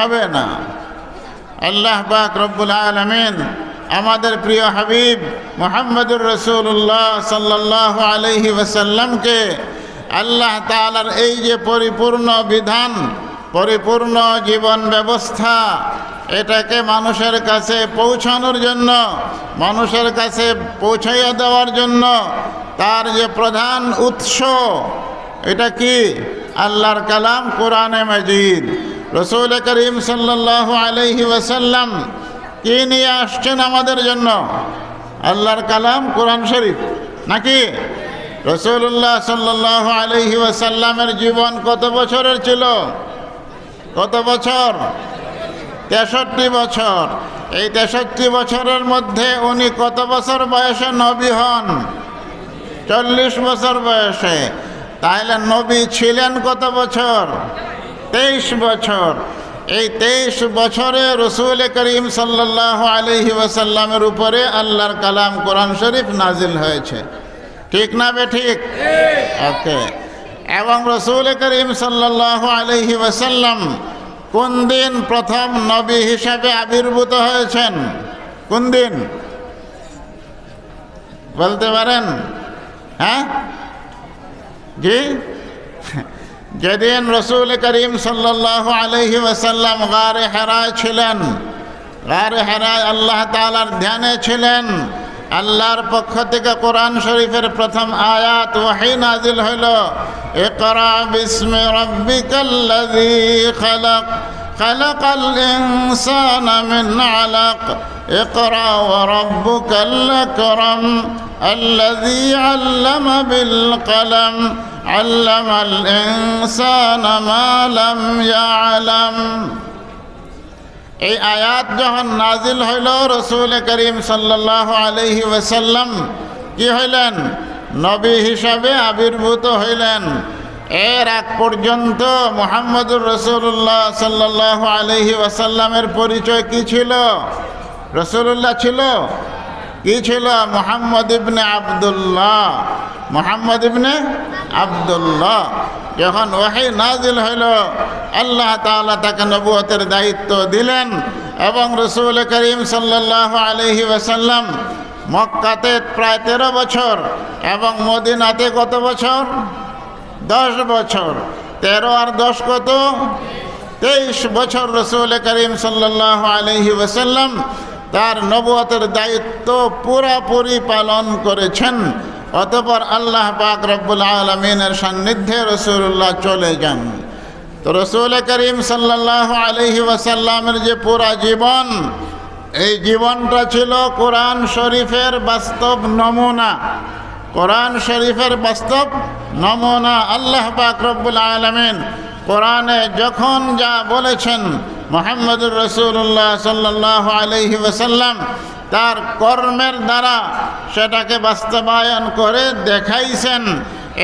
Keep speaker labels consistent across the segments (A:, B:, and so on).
A: হবে না। আল্লাহ পাক রব্বুল আলমিন আমাদের প্রিয় হাবিব মোহাম্মদুর রসুল্লাহ সাল্লাহ আলহি ওসাল্লামকে আল্লাহ তালার এই যে পরিপূর্ণ বিধান, পরিপূর্ণ জীবন ব্যবস্থা, এটাকে মানুষের কাছে পৌঁছানোর জন্য, মানুষের কাছে পৌঁছাইয়া দেওয়ার জন্য তার যে প্রধান উৎস, এটা কি? আল্লাহর কালাম কোরআনে মজিদ। রসুল করিম সাল্লাহ আলহি ওয়াসাল্লাম কি নিয়ে আসছেন আমাদের জন্য? আল্লাহর কালাম কোরআন শরীফ। নাকি? রসুল্লাহ সাল্লাহ আলহি ওয়াসাল্লামের জীবন কত বছরের ছিল? কত বছর? তেষট্টি বছর। এই তেষট্টি বছরের মধ্যে উনি কত বছর বয়সে নবী হন? চল্লিশ বছর বয়সে। তাহলে নবী ছিলেন কত বছর? তেইশ বছর। এই তেইশ বছরে রসুল করিম সাল্লাহ আলহি ওয়াসাল্লামের উপরে আল্লাহর কালাম কোরআন শরীফ নাজিল হয়েছে। ঠিক না বে ঠিক? ওকে। এবং রসুল করিম সাল্লাহ আলহি ওয়াসাল্লাম কোন দিন প্রথম নবী হিসাবে আবির্ভূত হয়েছেন? কোন দিন? বলতে পারেন? হ্যাঁ? জি? যেদিন রসুল করিম সাল্লাহ আলহি ওসাল্লাম গারে হেরায় ছিলেন গারে হেরায় আল্লাহ তালার ধ্যানে ছিলেন আল্লাহর পক্ষ থেকে কোরআন শরীফের প্রথম আয়াত ওয়াহি নাজিল হইল ইকরা বিস্মি রব্বিকাল্লাযী খালাক خلق الإنسان من علق اقرأ وربك الأكرم الذي علم بالقلم علم الإنسان ما لم يعلم এই আয়াত যখন নাজিল হইল রসুল করিম সাল্লাহ আলহি ওসাল্লাম কি হইলেন নবী হিসাবে আবির্ভূত হইলেন এর আগ পর্যন্ত মোহাম্মদুর রসুল্লাহ সাল্লাহ আলহি ওয়াসাল্লামের পরিচয় কি ছিল রসুল্লাহ ছিল কি ছিল মোহাম্মদ ইবনে আবদুল্লাহ। মোহাম্মদ ইবনে আবদুল্লাহ। যখন ওয়াহি নাজিল হইল, আল্লাহ তাআলা তাকে নবুয়তের দায়িত্ব দিলেন এবং রসুল করিম সাল্লাহ আলহি ওয়াসাল্লাম মক্কাতে প্রায় তেরো বছর এবং মদিনাতে কত বছর? দশ বছর। তেরো আর দশ কত? তেইশ বছর রসুল করিম সাল্লাহ আলহি ওসাল্লাম তার নবুয়তের দায়িত্ব পুরাপুরি পালন করেছেন। অতপর আল্লাহ পাক রব্বুল আলমিনের সান্নিধ্যে রসুল্লাহ চলে যান। তো রসুল করিম সাল্লাহ আলহি ওয়াসাল্লামের যে পুরা জীবন, এই জীবনটা ছিল কোরআন শরীফের বাস্তব নমুনা। কোরআন শরীফের বাস্তব নমুনা আল্লাহ পাক রব্বুল আলমিন কোরআনে যখন যা বলেছেন মোহাম্মদুর রসুল্লাহ সাল্লাহ আলহি ওসাল্লাম তার কর্মের দ্বারা সেটাকে বাস্তবায়ন করে দেখাইছেন।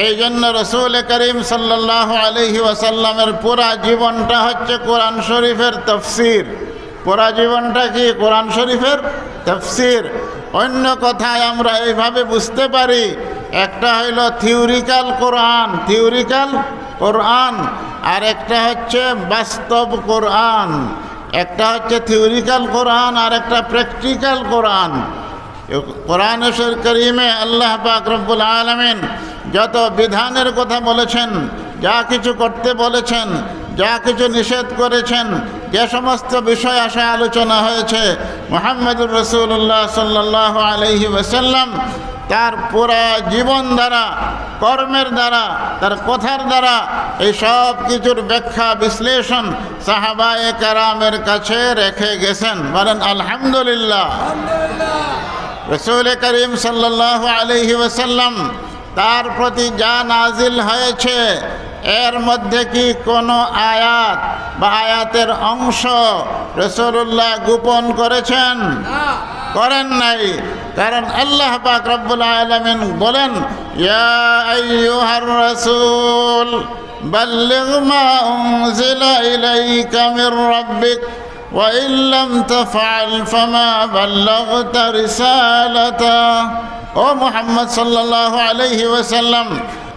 A: এই জন্য রসুল করিম সাল্লাহ আলহি ওয়াসাল্লামের পুরা জীবনটা হচ্ছে কোরআন শরীফের তফসির। পুরা জীবনটা কি কোরআন শরীফের তফসির? অন্য কথায় আমরা এইভাবে বুঝতে পারি, একটা হইল থিওরিক্যাল কোরআন থিওরিক্যাল কোরআন, আর একটা হচ্ছে বাস্তব কোরআন, একটা হচ্ছে থিওরিক্যাল কোরআন, আর একটা প্র্যাকটিক্যাল কোরআন। কোরআন করিমে আল্লাহ রব্বুল আলমিন যত বিধানের কথা বলেছেন, যা কিছু করতে বলেছেন, যা কিছু নিষেধ করেছেন, যে সমস্ত বিষয় আসে আলোচনা হয়েছে, মোহাম্মদুর রসুল্লাহ সাল্লাহ আলহি ওসাল্লাম তার পুরা জীবন দ্বারা, কর্মের দ্বারা, তার কথার দ্বারা এই সব কিছুর ব্যাখ্যা, বিশ্লেষণ সাহাবায়ে কারামের কাছে রেখে গেছেন। বলেন, আলহামদুলিল্লাহ। রসুল করিম সাল্লাহ আলহি ওসাল্লাম তার প্রতি যা নাজিল হয়েছে, এর মধ্যে কি কোনো আয়াত বা আয়াতের অংশ রসুল্লাহ গোপন করেছেন? করেন নাই কারণ আল্লাহ পাক রব্বুল আলমিন বলেন ইয়া আইয়ুহার রাসূল বাল্লিগ মা উনজিলা ইলাইকা মির রাব্বিক وإن لم تفعل فما بلغت رسالته ও মোহাম্মদ সাল্লাল্লাহু আলাইহি ওয়াসাল্লাম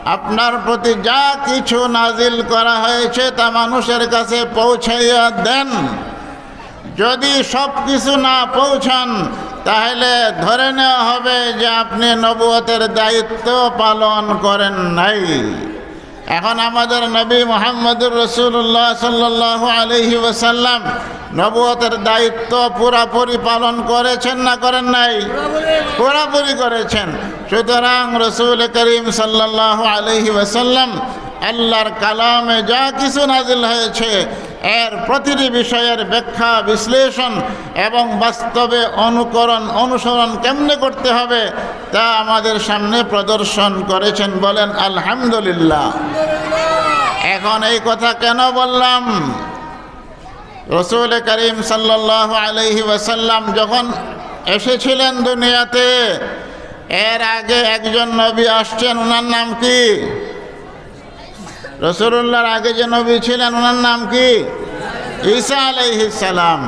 A: আপনার প্রতি যা কিছু নাজিল করা হয়েছে তা মানুষের কাছে পৌঁছাইয়া দেন যদি সব কিছু না পৌঁছান, তাহলে ধরে নেওয়া হবে যে আপনি নবুয়তের দায়িত্ব পালন করেন নাই। এখন আমাদের নবী মোহাম্মদুর রসুল্লাহ সাল্লাহ আলহি ওসাল্লাম নবুয়তের দায়িত্ব পুরাপুরি পালন করেছেন না করেন নাই? পুরাপুরি করেছেন। সুতরাং রসুল করিম সাল্লাহ আলহি ওসাল্লাম আল্লাহর কালামে যা কিছু নাজিল হয়েছে এর প্রতিটি বিষয়ের ব্যাখ্যা, বিশ্লেষণ এবং বাস্তবে অনুকরণ, অনুসরণ কেমনে করতে হবে তা আমাদের সামনে প্রদর্শন করেছেন বলেন, আলহামদুলিল্লাহ। এখন এই কথা কেন বললাম? রসুল করিম সাল্লাহ আলহি ওয়াসাল্লাম যখন এসেছিলেন দুনিয়াতে, এর আগে একজন নবী আসছেন ওনার নাম কি? রসুল্লাহর আগে যে নবী ছিলেন, ওনার নাম কি? ঈসা আলাইহিসালাম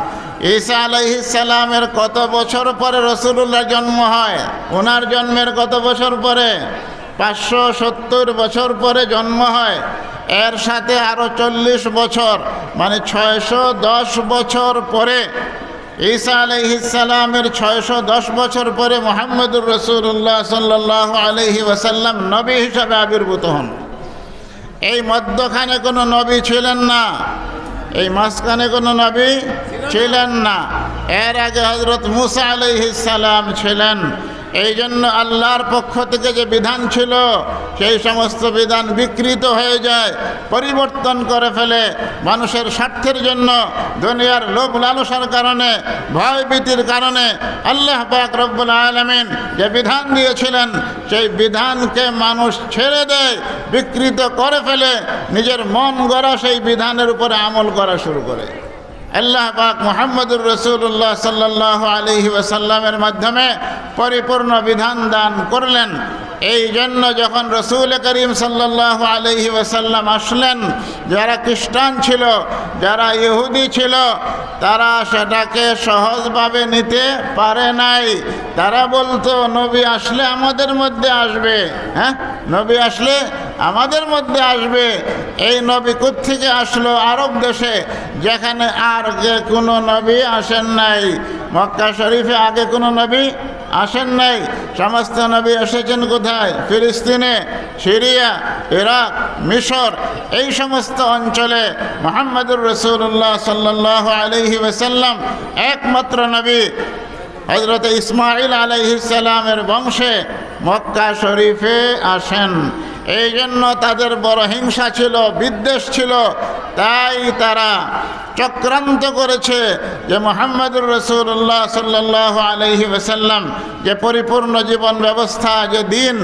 A: ঈসা আলাইহিসালামের কত বছর পরে রসুল্লাহ জন্ম হয়? ওনার জন্মের কত বছর পরে? পাঁচশো সত্তর বছর পরে জন্ম হয়। এর সাথে আরও চল্লিশ বছর মানে ছয়শো দশ বছর পরে, ঈসা আলহিসাল্লামের ছয়শো দশ বছর পরে মোহাম্মদুর রসুল্লাহ সাল্লাহ আলহি ওয়াসাল্লাম নবী হিসাবে আবির্ভূত হন। এই মধ্যখানে কোনো নবী ছিলেন না, এই মাঝখানে কোনো নবী ছিলেন না। এর আগে হজরত মুসা আলহিসাল্লাম ছিলেন। এই জন্য আল্লাহর পক্ষ থেকে যে বিধান ছিল, সেই সমস্ত বিধান বিকৃত হয়ে যায়, পরিবর্তন করে ফেলে। মানুষের স্বার্থের জন্য, দুনিয়ার লোভ লালসার কারণে ভয়ভীতির কারণে আল্লাহ পাক রব্বুল আলমিন যে বিধান দিয়েছিলেন, সেই বিধানকে মানুষ ছেড়ে দেয়, বিকৃত করে ফেলে, নিজের মন গড়া সেই বিধানের উপরে আমল করা শুরু করে। আল্লাহ পাক মোহাম্মদুর রসুল্লাহ সাল্লাহ আলহি ওয়াসাল্লামের মাধ্যমে পরিপূর্ণ বিধান দান করলেন। এই জন্য যখন রসুল করিম সাল্লাহ আলহি ওয়াসাল্লাম আসলেন, যারা খ্রিস্টান ছিল, যারা ইহুদি ছিল, তারা সেটাকে সহজভাবে নিতে পারে নাই। তারা বলতো, নবী আসলে আমাদের মধ্যে আসবে। হ্যাঁ? নবী আসলে আমাদের মধ্যে আসবে। এই নবী থেকে আসলো? আরব দেশে। যেখানে আর আগে কোনো নবী আসেন নাই। মক্কা শরীফে আগে কোনো নবী আসেন নাই। সমস্ত নবী এসেছেন কোথায়? ফিলিস্তিনে, সিরিয়া, ইরাক, মিশর। এই সমস্ত অঞ্চলে মোহাম্মদুর রসুল্লাহ সাল্লাহ আলহি ওসাল্লাম একমাত্র নবী। হজরত ইসমাইল আলাইহিসালামের বংশে মক্কা শরীফে আসেন। এই জন্য তাদের বড় হিংসা ছিল, বিদ্বেষ ছিল। তাই তারা চক্রান্ত করেছে যে মোহাম্মদুর রসুল্লাহ সাল্লাহ আলহি ওসাল্লাম যে পরিপূর্ণ জীবন ব্যবস্থা, যে দিন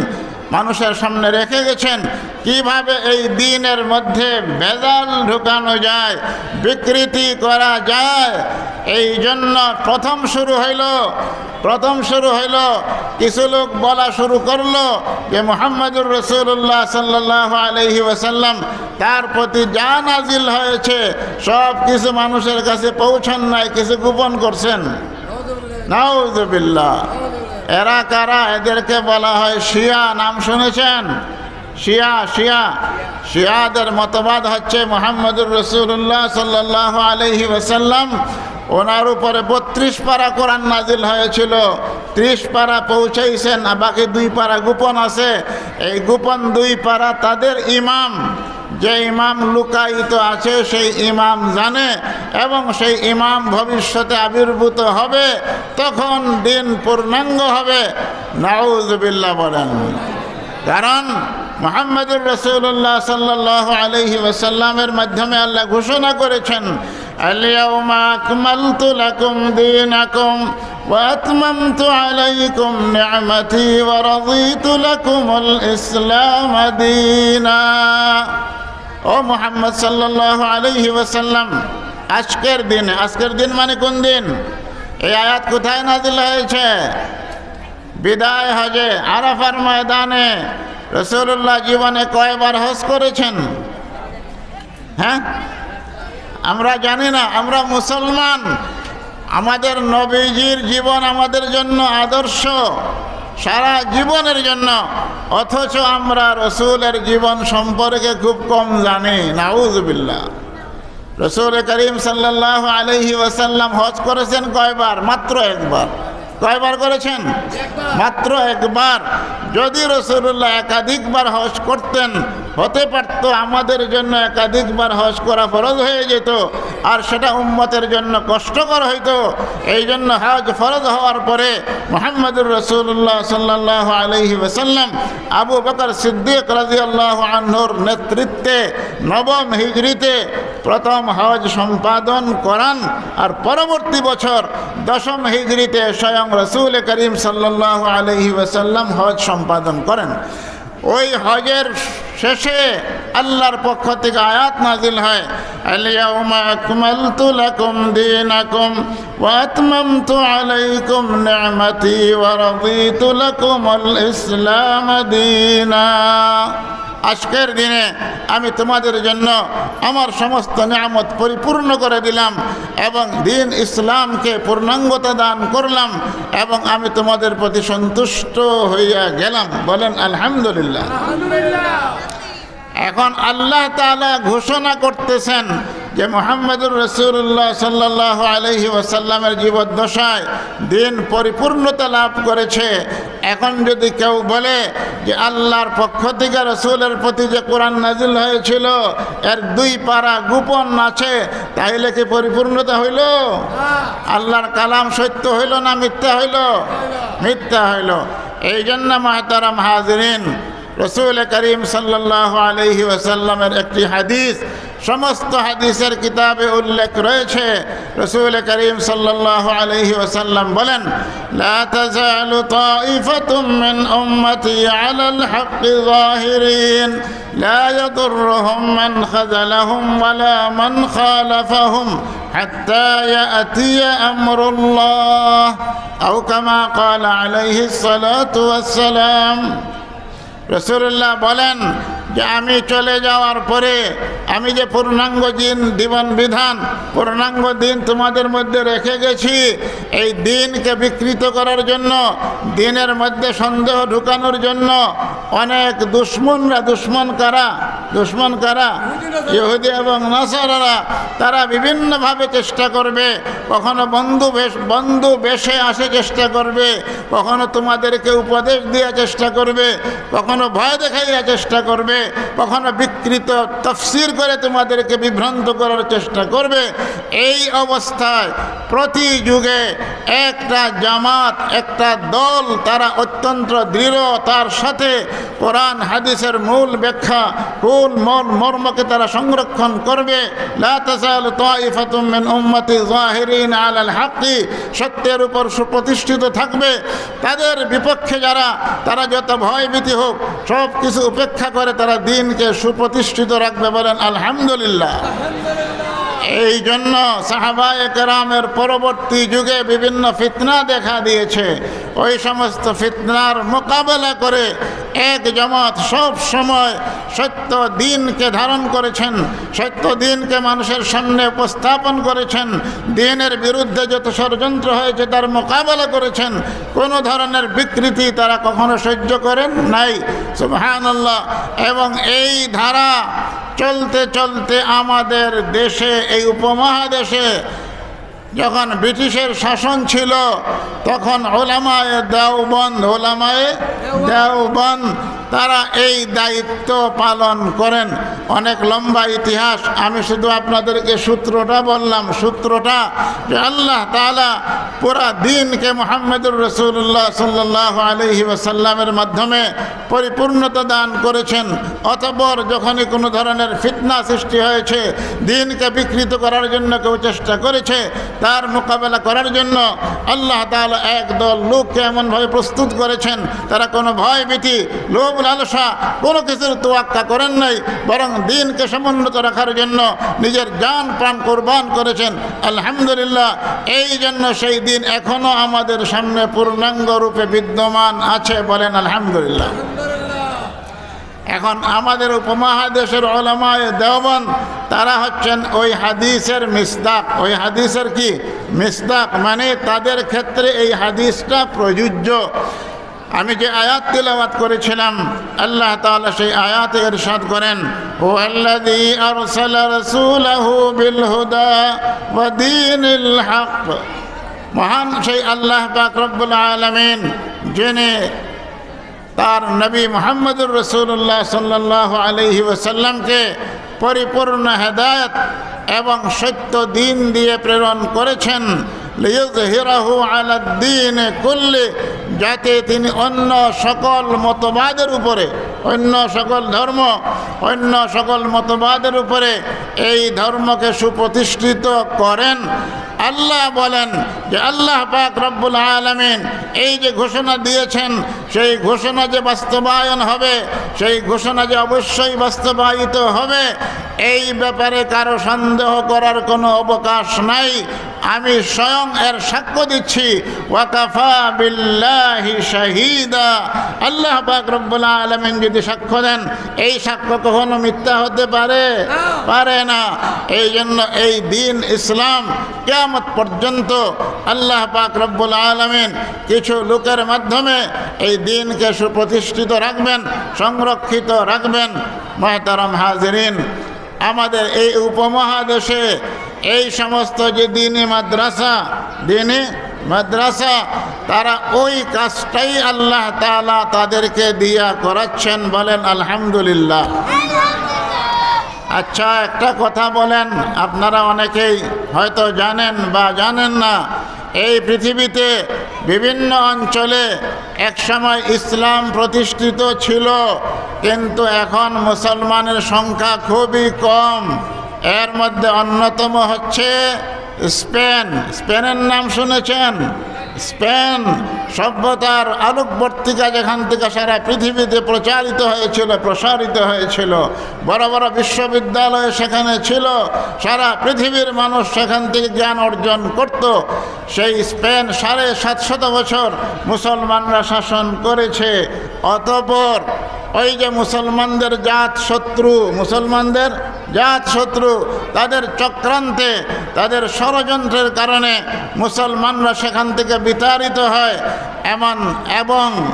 A: মানুষের সামনে রেখে গেছেন, কীভাবে এই দিনের মধ্যে ভেজাল ঢুকানো যায়, বিকৃতি করা যায় এই জন্য প্রথম শুরু হইল প্রথম শুরু হইল, কিছু লোক বলা শুরু করল যে মোহাম্মদুর রসুল্লাহ সাল্লাহ আলহি ওসাল্লাম তার প্রতি যা নাজিল হয়েছে, সব কিছু মানুষের কাছে পৌঁছান নাই, কিছু গোপন করছেন। নাউজবিল্লা এরা কারা? এদেরকে বলা হয় শিয়া, নাম শুনেছেন? শিয়া শিয়া। শিয়াদের মতবাদ হচ্ছে মোহাম্মদুর রসুল্লাহ সাল্লাহ আলহি ওসাল্লাম ওনার উপরে বত্রিশ পারা কোরআন নাজিল হয়েছিল। ত্রিশ পারা পৌঁছাইছেন বাকি দুই পারা গোপন আছে। এই গোপন দুই পারা তাদের ইমাম। যে ইমাম লুকায়িত আছে, সেই ইমাম জানে, এবং সেই ইমাম ভবিষ্যতে আবির্ভূত হবে, তখন দিন পূর্ণাঙ্গ হবে। নাউজবিল্লা বলেন। কারণ মোহাম্মদুর রসুল্লাহ সাল্লাহ আলহি ওসাল্লামের মাধ্যমে আল্লাহ ঘোষণা করেছেন اليوم أكملت لكم دينكم وأتممت عليكم نعمتي ورضيت لكم الإسلام دينا ও মোহাম্মদ সাল্লাহ আলহি ওসাল্লাম আজকের দিন আজকের দিন মানে কোন দিন এই আয়াত কোথায় নাজিল হয়েছে বিদায় হজে আরাফার ময়দানে রসুল্লাহ জীবনে কয়বার হজ করেছেন হ্যাঁ আমরা জানি না, আমরা মুসলমান। আমাদের নবীজির জীবন আমাদের জন্য আদর্শ, সারা জীবনের জন্য। অথচ আমরা রসুলের জীবন সম্পর্কে খুব কম জানি নাউজবিল্লা রসুল করিম সাল্লাহ আলহি ওয়াসাল্লাম হজ করেছেন কয়বার? মাত্র একবার। কয়বার করেছেন? মাত্র একবার। যদি রসুল্লাহ একাধিকবার হজ করতেন হতে পারত, আমাদের জন্য একাধিকবার হজ করা ফরজ হয়ে যেত, আর সেটা উম্মতের জন্য কষ্টকর হইতো। এই জন্য হজ ফরজ হওয়ার পরে মোহাম্মদুর রসুল্লাহ সাল্লাহ আলহি ওসাল্লাম আবু বকর সিদ্দিক রাজি আল্লাহ আহ্নর নেতৃত্বে নবম হিজড়িতে প্রথম হজ সম্পাদন করান, আর পরবর্তী বছর দশম হিজড়িতে স্বয়ং রসুল করিম সাল্লাহ আলহি ওসাল্লাম হজ সম্পাদন করেন। ওই হজের শেষে আল্লাহর পক্ষ থেকে আয়াত নাজিল হয় আলিয়াউমা আকমালতু লাকুম দীনাকুম ওয়া আলাইকুম নি'মাতি ওয়া রাদিতু লাকুমুল ইসলাম দীনা। আজকের দিনে আমি তোমাদের জন্য আমার সমস্ত নিয়ামত পরিপূর্ণ করে দিলাম এবং দিন ইসলামকে পূর্ণাঙ্গতা দান করলাম এবং আমি তোমাদের প্রতি সন্তুষ্ট হইয়া গেলাম। বলেন, আলহামদুলিল্লাহ। এখন আল্লাহ তাআলা ঘোষণা করতেছেন যে মোহাম্মদুর রসুল্লাহ সাল্লাহ আলহি ওসাল্লামের জীবদ্দশায় দিন পরিপূর্ণতা লাভ করেছে। এখন যদি কেউ বলে যে আল্লাহর পক্ষ থেকে রসুলের প্রতি যে কোরআন নাজিল হয়েছিল, এর দুই পারা গোপন আছে তাহলে কি পরিপূর্ণতা হইল? আল্লাহর কালাম সত্য হইল না মিথ্যা হইল? মিথ্যা হইল। এই জন্য মাহতারাম হাজরিন রসুল করিম সাল্লাহ আলহি ওসাল্লামের একটি হাদিস সমস্ত হাদিসের কিতাবে উল্লেখ রয়েছে রসুল করিম সাল্লাহ আলহি ওসাল্লাম বলেন لا تزال طائفة من أمتي على الحق ظاهرين لا يضرهم من خذلهم ولا من خالفهم حتى يأتي أمر الله أو كما قال عليه الصلاة والسلام রসুল্লাহ বলেন যে আমি চলে যাওয়ার পরে আমি যে পূর্ণাঙ্গ দিন জীবন বিধান, পূর্ণাঙ্গ দিন তোমাদের মধ্যে রেখে গেছি, এই দিনকে বিকৃত করার জন্য, দিনের মধ্যে সন্দেহ ঢুকানোর জন্য অনেক দুশ্মনরা, দুশ্মন কারা? দুশ্মন কারা? ইহুদি এবং নাসারারা, তারা বিভিন্নভাবে চেষ্টা করবে। কখনো বন্ধু বেশ, বন্ধু বেশে আসে চেষ্টা করবে। কখনো তোমাদেরকে উপদেশ দেওয়ার চেষ্টা করবে। কখনো ভয় দেখাইয়া চেষ্টা করবে। কখনো বিকৃত তফসির করে তোমাদেরকে বিভ্রান্ত করার চেষ্টা করবে। এই অবস্থায় প্রতি যুগে একটা জামাত, একটা দল, তারা অত্যন্ত দৃঢ়। তার সাথে কোরআন, হাদিসের মূল ব্যাখ্যা কোন মূল মর্মকে তারা সংরক্ষণ করবে? মিন সত্যের উপর সুপ্রতিষ্ঠিত থাকবে। তাদের বিপক্ষে যারা, তারা যত ভয়ভীতি হোক, সব কিছু উপেক্ষা করে তারা দিনকে সুপ্রতিষ্ঠিত রাখবে বলেন আলহামদুলিল্লাহ। এই জন্য সাহাবায় কেরামের পরবর্তী যুগে বিভিন্ন ফিতনা দেখা দিয়েছে। ওই সমস্ত ফিতনার মোকাবেলা করে এক জমাত সব সময় সত্য দিনকে ধারণ করেছেন, সত্য দিনকে মানুষের সামনে উপস্থাপন করেছেন, দিনের বিরুদ্ধে যত ষড়যন্ত্র হয়েছে তার মোকাবেলা করেছেন। কোনো ধরনের বিকৃতি তারা কখনো সহ্য করেন নাই, সুবহানাল্লাহ। এবং এই ধারা চলতে চলতে আমাদের দেশে, এই উপমহাদেশে যখন ব্রিটিশের শাসন ছিল, তখন ওলামায় দেওবন্দ ওলামায় দেওবন্দ তারা এই দায়িত্ব পালন করেন। অনেক লম্বা ইতিহাস। আমি শুধু আপনাদেরকে সূত্রটা বললাম। সূত্রটা যে আল্লাহ তালা পুরা দিনকে মোহাম্মদুর রসুল্লাহ সাল্লাহ আলহি ওসাল্লামের মাধ্যমে পরিপূর্ণতা দান করেছেন। অতপর যখনই কোনো ধরনের ফিতনা সৃষ্টি হয়েছে, দিনকে বিকৃত করার জন্য কেউ চেষ্টা করেছে, তার মোকাবেলা করার জন্য আল্লাহ তালা একদল লোককে এমনভাবে প্রস্তুত করেছেন। তারা কোনো ভয় ভীতি লোভ লালসা কোনো কিছুর তোয়াক্কা করেন নাই, বরং দিনকে সমুন্নত রাখার জন্য নিজের যান প্রাণ কোরবান করেছেন। আলহামদুলিল্লাহ, এই জন্য সেই দিন এখনও আমাদের সামনে পূর্ণাঙ্গ রূপে বিদ্যমান আছে বলেন আলহামদুলিল্লাহ। এখন আমাদের উপমহাদেশের ওলামায় দেওবন তারা হচ্ছেন ওই হাদিসের মিসদাক। ওই হাদিসের কি? মিসদাক মানে তাদের ক্ষেত্রে এই হাদিসটা প্রযোজ্য। আমি যে আয়াত তেলাওয়াত করেছিলাম, আল্লাহ তাআলা সেই আয়াতে ইরশাদ করেন ও আল্লাযী আরসালা বিল হুদা মহান সেই আল্লাহ পাক রব্বুল আলামিন, যিনি তার নবী মোহাম্মদুর রসুল্লাহ সাল্লাহ আলহি ওসাল্লামকে পরিপূর্ণ হেদায়ত এবং সত্য দিন দিয়ে প্রেরণ করেছেন। দিন যাতে তিনি অন্য সকল মতবাদের উপরে, অন্য সকল ধর্ম, অন্য সকল মতবাদের উপরে এই ধর্মকে সুপ্রতিষ্ঠিত করেন। আল্লাহ বলেন যে আল্লাহ পাক রব্বুল আলমিন এই যে ঘোষণা দিয়েছেন সেই ঘোষণা যে বাস্তবায়ন হবে সেই ঘোষণা যে অবশ্যই বাস্তবায়িত হবে এই ব্যাপারে কারও সন্দেহ করার কোনো অবকাশ নাই। আমি স্বয়ং এর সাক্ষ্য দিচ্ছি ওয়াকাফা বিল্লাহি শাহিদা। আল্লাহ পাক রব্বুল আলমিন যদি সাক্ষ্য দেন এই সাক্ষ্য কখনো মিথ্যা হতে পারে? পারে না। এই জন্য এই দিন ইসলাম কেয়ামত পর্যন্ত আল্লাহ পাক রব্বুল আলমিন কিছু লোকের মাধ্যমে এই দিনকে সুপ্রতিষ্ঠিত রাখবেন, সংরক্ষিত রাখবেন। মহতারাম হাজরিন, আমাদের এই উপমহাদেশে এই সমস্ত যে দিনী মাদ্রাসা দিনী মাদ্রাসা, তারা ওই কাজটাই আল্লাহ তালা তাদেরকে দিয়া করাচ্ছেন বলেন আলহামদুলিল্লাহ। আচ্ছা একটা কথা বলেন। আপনারা অনেকেই হয়তো জানেন বা জানেন না, এই পৃথিবীতে বিভিন্ন অঞ্চলে একসময় ইসলাম প্রতিষ্ঠিত ছিল, কিন্তু এখন মুসলমানের সংখ্যা খুবই কম। এর মধ্যে অন্যতম হচ্ছে স্পেন। স্পেনের নাম শুনেছেন? স্পেন সভ্যতার আলোকবর্তিকা যেখান থেকে সারা পৃথিবীতে প্রচারিত হয়েছিল, প্রসারিত হয়েছিল, বড় বড় বিশ্ববিদ্যালয় সেখানে ছিল, সারা পৃথিবীর মানুষ সেখান থেকে জ্ঞান অর্জন করত। সেই স্পেন সাড়ে সাতশত বছর মুসলমানরা শাসন করেছে। অতপর ওই যে মুসলমানদের জাত শত্রু, মুসলমানদের জাত শত্রু তাদের চক্রান্তে, তাদের ষড়যন্ত্রের কারণে মুসলমানরা সেখান থেকে বিতাড়িত হয়। এমন এবং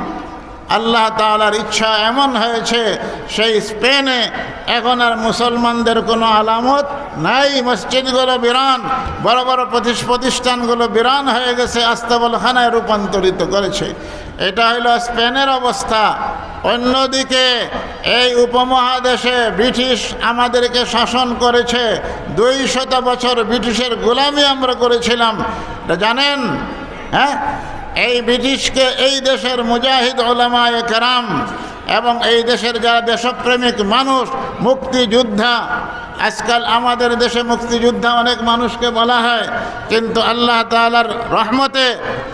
A: আল্লাহ তালার ইচ্ছা এমন হয়েছে, সেই স্পেনে এখন আর মুসলমানদের কোনো আলামত নাই। মসজিদগুলো বিরান, বড় বড় প্রতিষ- প্রতিষ্ঠানগুলো বিরান হয়ে গেছে, আস্তাবলখানায় রূপান্তরিত করেছে। এটা হলো স্পেনের অবস্থা। অন্যদিকে এই উপমহাদেশে ব্রিটিশ আমাদেরকে শাসন করেছে দুই শত বছর ব্রিটিশের গোলামি আমরা করেছিলাম। জানেন? হ্যাঁ? এই ব্রিটিশকে এই দেশের মুজাহিদ ওলামায় কেরাম এবং এই দেশের যারা দেশপ্রেমিক মানুষ, মুক্তিযোদ্ধা, আজকাল আমাদের দেশে মুক্তিযোদ্ধা অনেক মানুষকে বলা হয়, কিন্তু আল্লাহ তালার রহমতে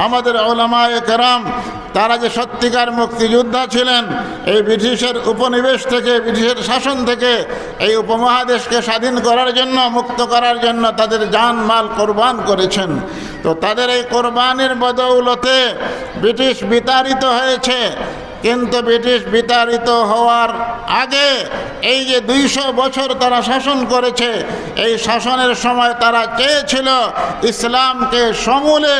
A: আমাদের ওলামায় কেরাম, তারা যে সত্যিকার মুক্তিযোদ্ধা ছিলেন, এই ব্রিটিশের উপনিবেশ থেকে, ব্রিটিশের শাসন থেকে, এই উপমহাদেশকে স্বাধীন করার জন্য, মুক্ত করার জন্য তাদের জান মাল কোরবান করেছেন। তো তাদের এই কোরবানির বদৌলতে ব্রিটিশ বিতাড়িত হয়েছে। কিন্তু ব্রিটিশ বিতাড়িত হওয়ার আগে এই যে দুইশো বছর তারা শাসন করেছে, এই শাসনের সময় তারা চেয়েছিল ইসলামকে সমূলে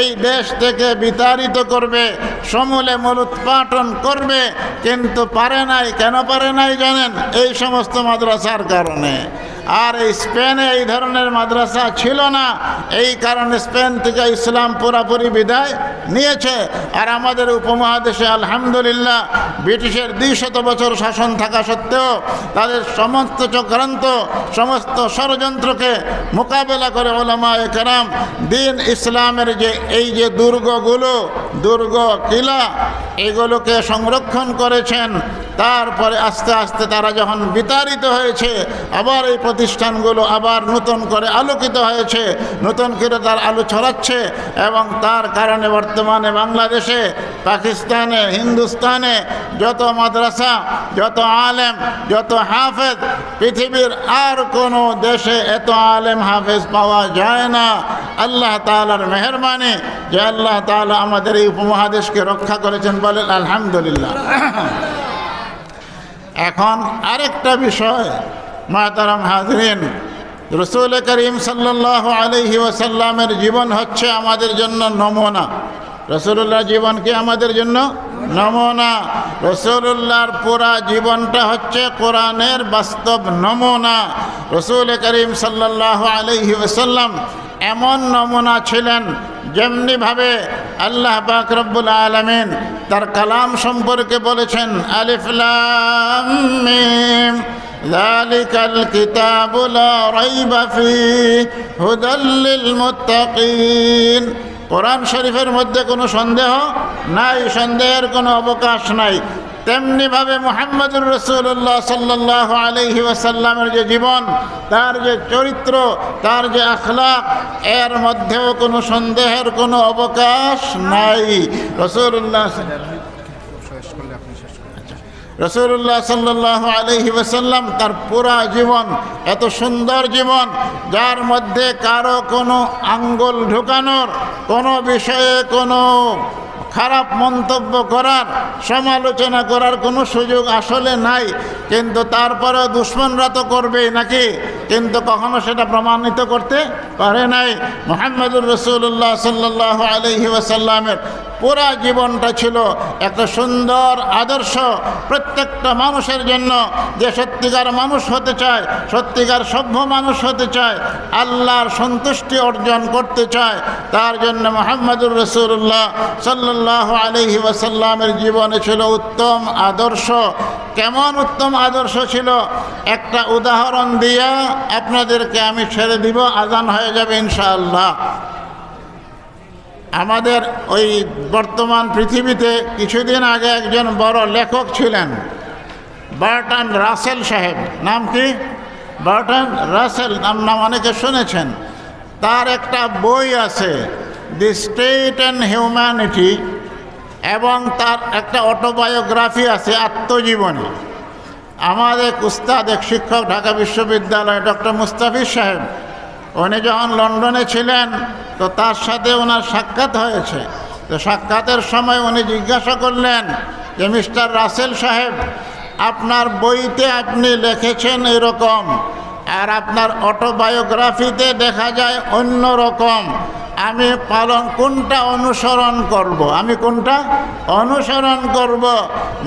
A: এই দেশ থেকে বিতাড়িত করবে, সমূলে মূলোৎপাটন করবে, কিন্তু পারে নাই, কেন পারে নাই জানেন? এই সমস্ত মাদ্রাসার কারণে। আর এই স্পেনে এই ধরনের মাদ্রাসা ছিল না। এই কারণে স্পেন থেকে ইসলাম পুরাপুরি বিদায় নিয়েছে। আর আমাদের উপমহাদেশে আলহামদুলিল্লাহ ব্রিটিশের দুইশত বছর শাসন থাকা সত্ত্বেও তাদের সমস্ত চক্রান্ত, সমস্ত ষড়যন্ত্রকে মোকাবেলা করে ওলামায় কেরাম দিন ইসলামের যে এই যে দুর্গগুলো, দুর্গ কিলা, এগুলোকে সংরক্ষণ করেছেন। তারপরে আস্তে আস্তে তারা যখন বিতাড়িত হয়েছে, আবার এই প্রতিষ্ঠানগুলো আবার নতুন করে আলোকিত হয়েছে, নতুন করে তার আলো ছড়াচ্ছে এবং তার কারণে বর্তমানে বাংলাদেশে, পাকিস্তানে, হিন্দুস্তানে যত মাদ্রাসা, যত আলেম, যত হাফেজ, পৃথিবীর আর কোনো দেশে এত আলেম হাফেজ পাওয়া যায় না। আল্লাহ তালার মেহরবানি যে আল্লাহ তালা আমাদের এই উপমহাদেশকে রক্ষা করেছেন বলেন আলহামদুলিল্লাহ। এখন আরেকটা বিষয় মাতারাম হাজরিন, রসুল করিম সাল্লাহ আলহি ওসাল্লামের জীবন হচ্ছে আমাদের জন্য নমুনা। রসুল্লাহ জীবন কি আমাদের জন্য? নমুনা। রসুল্লাহর পুরা জীবনটা হচ্ছে কোরআনের বাস্তব নমুনা। রসুল করিম সাল্লাহ আলহি ওসাল্লাম এমন নমুনা ছিলেন যেমনিভাবে আল্লাহ পাক রব্বুল আলমিন তার কালাম সম্পর্কে বলেছেন আলিফলাম মিম ذلك الكتاب لا ريب فيه هدى للمتقين কোরআন শরীফের মধ্যে কোনো সন্দেহ নাই সন্দেহের কোনো অবকাশ নাই তেমনিভাবে মোহাম্মদুর রসুল্লাহ সাল্লাহ আলহি ওয়াসাল্লামের যে জীবন, তার যে চরিত্র, তার যে আখলাক, এর মধ্যেও কোনো সন্দেহের কোনো অবকাশ নাই। রসুল্লাহ রসুল্লাহ সাল্লাহ আলহি ওসাল্লাম তার পুরা জীবন, এত সুন্দর জীবন, যার মধ্যে কারও কোনো আঙ্গুল ঢুকানোর কোনো বিষয়ে কোনো খারাপ মন্তব্য করার, সমালোচনা করার কোনো সুযোগ আসলে নাই। কিন্তু তারপরেও দুশ্মনরা তো করবেই নাকি? কিন্তু কখনো সেটা প্রমাণিত করতে পারে নাই। মোহাম্মদুর রসুল্লাহ সাল্লাহ আলহি ওয়াসাল্লামের পুরা জীবনটা ছিল একটা সুন্দর আদর্শ। প্রত্যেকটা মানুষের জন্য যে সত্যিকার মানুষ হতে চায়, সত্যিকার সভ্য মানুষ হতে চায়, আল্লাহর সন্তুষ্টি অর্জন করতে চায়, তার জন্য মোহাম্মদুর রসুল্লাহ সাল্লাহ আলহি ওয়াসাল্লামের জীবনে ছিল উত্তম আদর্শ। কেমন উত্তম আদর্শ ছিল? একটা উদাহরণ দিয়া আপনাদেরকে আমি ছেড়ে দিব, আজান হয়ে যাবে ইনশাআল্লাহ। আমাদের ওই বর্তমান পৃথিবীতে কিছুদিন আগে একজন বড় লেখক ছিলেন, বার্টন রাসেল সাহেব। নাম কি? বার্টন রাসেল, নাম নাম অনেকে শুনেছেন। তার একটা বই আছে, দি স্টেট অ্যান্ড হিউম্যানিটি এবং তার একটা অটোবায়োগ্রাফি আছে, আত্মজীবনী। আমাদের উস্তাদ, এক শিক্ষক ঢাকা বিশ্ববিদ্যালয় ডক্টর মুস্তাফিজ সাহেব, উনি যখন লন্ডনে ছিলেন, তো তার সাথে ওনার সাক্ষাৎ হয়েছে। তো সাক্ষাতের সময় উনি জিজ্ঞাসা করলেন যে, মিস্টার রাসেল সাহেব, আপনার বইতে আপনি লিখেছেন এরকম, আর আপনার অটোবায়োগ্রাফিতে দেখা যায় অন্য রকম আমি পালন কোনটা অনুসরণ করব। আমি কোনটা অনুসরণ করব।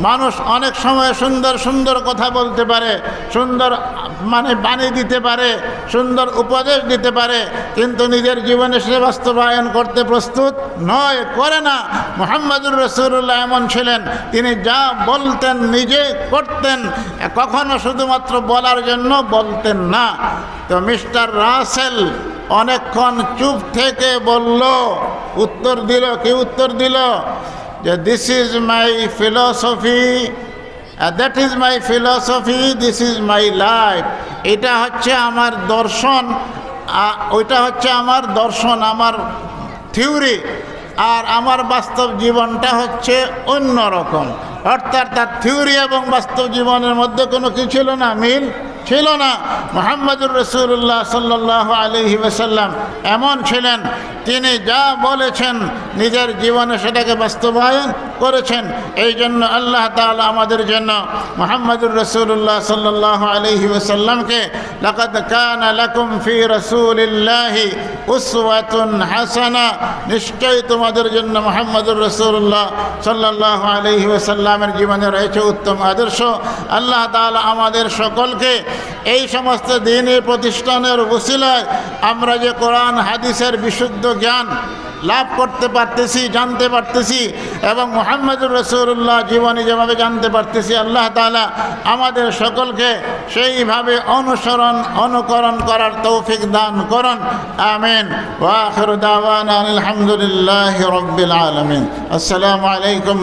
A: মানুষ অনেক সময় সুন্দর সুন্দর কথা বলতে পারে, সুন্দর মানে বাণী দিতে পারে, সুন্দর উপদেশ দিতে পারে, কিন্তু নিজের জীবনে সে বাস্তবায়ন করতে প্রস্তুত নয়, করে না মোহাম্মদুর রসুল্লাহ এমন ছিলেন, তিনি যা বলতেন নিজে করতেন, কখনো শুধুমাত্র বলার জন্য বলতেন না তো মিস্টার রাসেল অনেকক্ষণ চুপ থেকে বলল, উত্তর দিল, কি উত্তর দিল? যে this is my philosophy that is my philosophy this is my life এটা হচ্ছে আমার দর্শন ওইটা হচ্ছে আমার দর্শন, আমার থিওরি, আর আমার বাস্তব জীবনটা হচ্ছে অন্য রকম অর্থাৎ তার থিওরি এবং বাস্তব জীবনের মধ্যে কোনো কিছু ছিল না, মিল ছিল না। মোহাম্মদুর রসুল্লাহ সাল্লাহ আলহি ওসাল্লাম এমন ছিলেন, তিনি যা বলেছেন নিজের জীবনে সেটাকে বাস্তবায়ন করেছেন। এই জন্য আল্লাহ তালা আমাদের জন্য মোহাম্মদুর রসুল্লাহ সাল্লাহ আলহি ওসাল্লামকে লকদ কান লকুম ফি রসুলিল্লাহি উসওয়াতুন হাসানা। নিশ্চয়ই তোমাদের জন্য মোহাম্মদুর রসুল্লাহ সাল্লাহ আলহি ওসাল্লামের জীবনে রয়েছে উত্তম আদর্শ। আল্লাহ তালা আমাদের সকলকে এই সমস্ত দিনের প্রতিষ্ঠানের উসিলায় আমরা যে কোরআন, হাদিসের বিশুদ্ধ জ্ঞান লাভ করতে পারতেছি, জানতে পারতেছি এবং মোহাম্মদুর রসুল্লাহ জীবনে যেভাবে জানতে পারতেছি, আল্লাহ তালা আমাদের সকলকে সেইভাবে অনুসরণ, অনুকরণ করার তৌফিক দান করুন। আমিন। ওয়াখির আলহামদুলিল্লাহ রব্বিল আলমিন। আসসালামু আলাইকুম